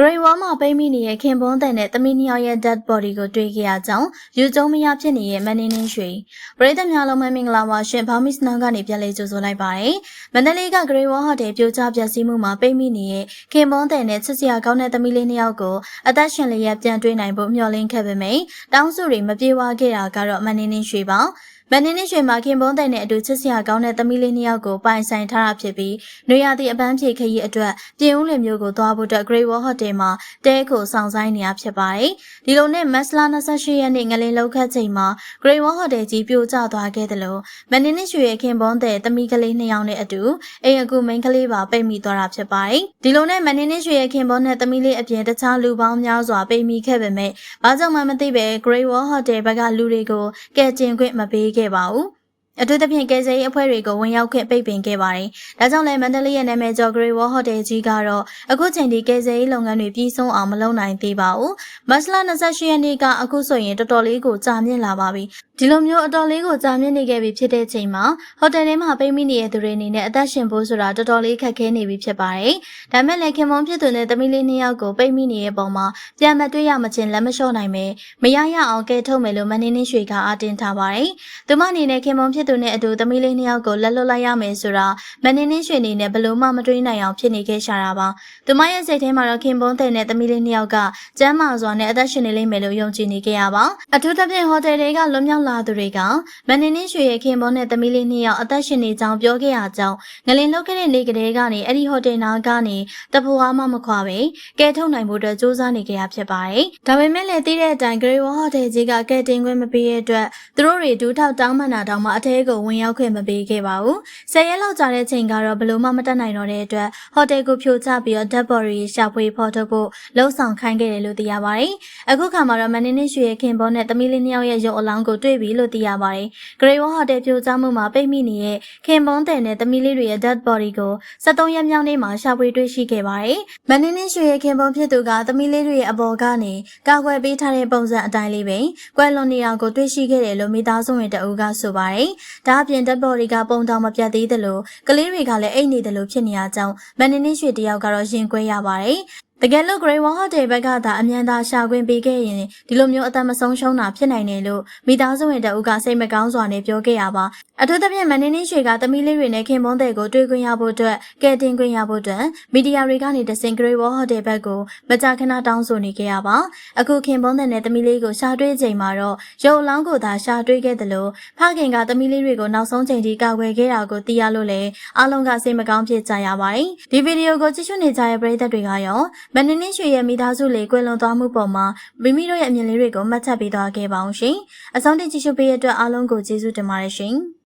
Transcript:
Great Wall မှာပိတ်မိနေတဲ့ခင်ပွန်းတဲ့နဲ့တမီနီယောက်ရဲ့ dead body ကိုတွေ့ခဲ့ရကြောင်းယူကျုံမရဖြစ်နေတဲ့မန်နေနင်းရွှေပရိသတ်များလုံးမင်္ဂလာပါရှင်ဘာမစ်နောင်ကနေပြန်လေးကြိုဆိုလိုက်ပါတယ်မန္တလေးက Great Wall Hotel ပြိုကျပျက်စီးမှုမှာပိတ်မိနေတဲ့ခင်ပွန်းတဲ့နဲ့ချစ်စရာကောင်းတဲ့သမီးလေးနှစ်ယောက်ကိုအသက်ရှင်လျက်ပြန်တွေ့နိုင်ဖို့မျှော်လင့်ခဲ့ပေမယ့်တောင်းဆိုတွေမပြေဝခဲ့တာကတော့မန်နေနင်းရွှေပါ မန်နေနင်းရွှေမှာခင်ပွန်းတဲ့နဲ့အတူချစ်စရာကောင်းတဲ့သမီးလေးနှစ်ယောက်ကိုပိုင်ဆိုင်ထားတာဖြစ်ပြီးနွေရာသီအပန်းဖြေခရီးအတွက်ပြင်ဦးလွင်မျိုးကိုသွားဖို့အတွက် Great Wall Hotel မှာတဲကိုဆောင်ဆိုင်နေရဖြစ်ပါတယ်။ဒီလိုနဲ့မတ်လ28ရက်နေ့ငလင်လောက်ခတ်ချိန်မှာ Great Wall Hotel ကြီးပြိုကျသွားခဲ့တယ်လို့မန်နေနစ်ရွှေရဲ့ခင်ပွန်းတဲ့သမီးကလေးနှစ်ယောက်နဲ့အတူအိမ်အကူမိန်းကလေးပါပိတ်မိသွားတာဖြစ်ပါတယ်။ဒီလိုနဲ့မန်နေနစ်ရွှေရဲ့ခင်ပွန်းနဲ့သမီးလေးအပြင်တခြားလူပေါင်းများစွာပိတ်မိခဲ့ပေမဲ့ဘာကြောင့်မှမသိပဲ Great Wall Hotel ဘက်ကလူတွေကိုကယ်တင်ခွင့်မပေးခဲ့ပါဘူး။အထူးသဖြင့်ကယ်ဆယ်ရေးအဖွဲ့တွေကိုဝင်ရောက်ခွင့်ပိတ်ပင်ခဲ့ပါတယ်။ဒါကြောင့်လည်းမန္တလေးရဲ့နာမည်ကျော် Great Wall Hotel ကြီးကတော့အခုချိန်ထိကယ်ဆယ်ရေးလုပ်ငန်းတွေပြီးဆုံးအောင်မလုပ်နိုင်သေးပါဘူး။မတ်လ28ရက်နေ့ကအခုဆိုရင်တော်တော်လေးကိုကြာမြင့်လာပါပြီ။ ဒီလိုမျိုးအတော်လေးကိုကြာမြင့်နေခဲ့ပြီဖြစ်တဲ့ချိန်မှာဟိုတယ်ထဲမှာပိတ်မိနေတဲ့သူတွေအနေနဲ့အသက်ရှင်ဖို့ဆိုတာတော်တော်လေးခက်ခဲနေပြီဖြစ်ပါတယ်။ဒါမဲ့လည်းခင်မုံဖြစ်သူနဲ့သမီးလေးနှစ်ယောက်ကိုပိတ်မိနေတဲ့ပုံမှာပြန်မတွေ့ရမချင်းလက်မလျှော့နိုင်ပဲမရရအောင်ကဲထုတ်မယ်လို့မနေနေရွှေကအာတင်ထားပါတယ်။သူမအနေနဲ့ခင်မုံဖြစ်သူနဲ့အတူသမီးလေးနှစ်ယောက်ကိုလက်လွတ်လိုက်ရမယ်ဆိုတာမနေနေရွှေအနေနဲ့ဘလို့မှမတွေးနိုင်အောင်ဖြစ်နေခဲ့ရှာတာပါ။သူမရဲ့စိတ်ထဲမှာတော့ခင်ပွန်းတဲ့နဲ့သမီးလေးနှစ်ယောက်ကကျမ်းမာစွာနဲ့အသက်ရှင်နေလိမ့်မယ်လို့ယုံကြည်နေကြရပါ။အထူးသဖြင့်ဟိုတယ်တွေကလွန်မြောက်လာသူတွေကမန်နေနေရွှေရဲ့ခင်ပွန်းနဲ့သမီးလေးနှစ်ယောက်အသက်ရှင်နေကြောင်းပြောခဲ့ရကြောင်းငလင်လုတ်ခဲ့တဲ့နေ့ကလေးကနေအဲ့ဒီဟိုတယ်နာကနေတပူအားမမခွာပဲကဲထုတ်နိုင်ဖို့အတွက်စူးစမ်းနေကြရဖြစ်ပါတယ်။ဒါပေမဲ့လည်းသိတဲ့အတိုင်း Great Wall Hotel ကြီးကကဲတင်ခွင့်မပေးတဲ့အတွက်သူတို့တွေဒူးထောက်တောင်းပန်တာတောင်မှအထဲကိုဝင်ရောက်ခွင့်မပေးခဲ့ပါဘူး။ဆယ်ရက်လောက်ကြာတဲ့ချိန်ကတော့ဘလို့မှမတက်နိုင်တော့တဲ့အတွက်ဟိုတယ်ကိုဖြိုချပြီးတော့ dead body ရှာဖွေဖော်ထုတ်ဖို့လှုံ့ဆော်ခိုင်းခဲ့တယ်လို့သိရပါတယ်။အခုခါမှာတော့မန်နေနေရွှေရဲ့ခင်ပွန်းနဲ့သမီးလေးနှစ်ယောက်ရဲ့ရုပ်အလောင်းကိုတွေ့ပြီလို့သိရပါတယ်။ Great Wall Hotel ပြိုကျမှုမှာပိတ်မိနေတဲ့ခင်ပွန်းတဲ့နဲ့သမီးလေးတွေရဲ့ dead body ကို73ရက်မြောက်နေ့မှာရှာဖွေတွေ့ရှိခဲ့ပါတယ်။မန်နေနေရွှေရဲ့ခင်ပွန်းဖြစ်သူကသမီးလေးတွေရဲ့အပေါ်ကနေကာကွယ်ပေးထားတဲ့ပုံစံအတိုင်းလေးပဲကွယ်လွန်နေတာကိုတွေ့ရှိခဲ့တယ်လို့မိသားစုဝင်တအူးကဆိုပါတယ်။ဒါအပြင် dead body ကပုံတောင်မပြတ်သေးသလိုကလေးတွေကလည်းအိတ်နေတယ်လို့ဖြစ်နေရကြောင်းမန်နေနေရွှေတယောက်ကတော့ရင်ကွဲရပါတယ်။ တကယ်လို့ Grey Wall Hotel ဘက်ကသာအမြန်သာရှာခွင့်ပေးခဲ့ရင်ဒီလိုမျိုးအသက်မဆုံးရှုံးတာဖြစ်နိုင်တယ်လို့မိသားစုဝင်တအုပ်ကစိတ်မကောင်းစွာနဲ့ပြောခဲ့ရပါအထူးသဖြင့်မနေနေရွှေကသမီးလေးတွေနဲ့ခင်ပွန်းတဲ့ကိုတွေ့ခွင့်ရဖို့အတွက်ကဲတင်ခွင့်ရဖို့အတွက်မီဒီယာတွေကနေတဆင် Grey Wall Hotel ဘက်ကိုမကြာခဏတောင်းဆိုနေခဲ့ရပါအခုခင်ပွန်းတဲ့နဲ့သမီးလေးကိုရှာတွေ့ချိန်မှာတော့ရုပ်အလောင်းကိုသာရှာတွေ့ခဲ့တယ်လို့ဖခင်ကသမီးလေးတွေကိုနောက်ဆုံးချိန်ထိကာကွယ်ခဲ့တာကိုသိရလို့လည်းအားလုံးကစိတ်မကောင်းဖြစ်ကြရပါတယ်ဒီဗီဒီယိုကိုကြည့်ရှုနေကြတဲ့ပရိသတ်တွေကရောမနေနေရွှေရဲ့မိသားစုလေးကွယ်လွန်သွားမှုပေါ်မှာမိမိတို့ရဲ့အမြင်လေးတွေကိုမှတ်ချက်ပေးသွားခဲ့ပါအောင်ရှင်။အဆုံးထိကြည့်ရှုပေးတဲ့အတွက်အားလုံးကိုကျေးဇူးတင်ပါတယ်ရှင်။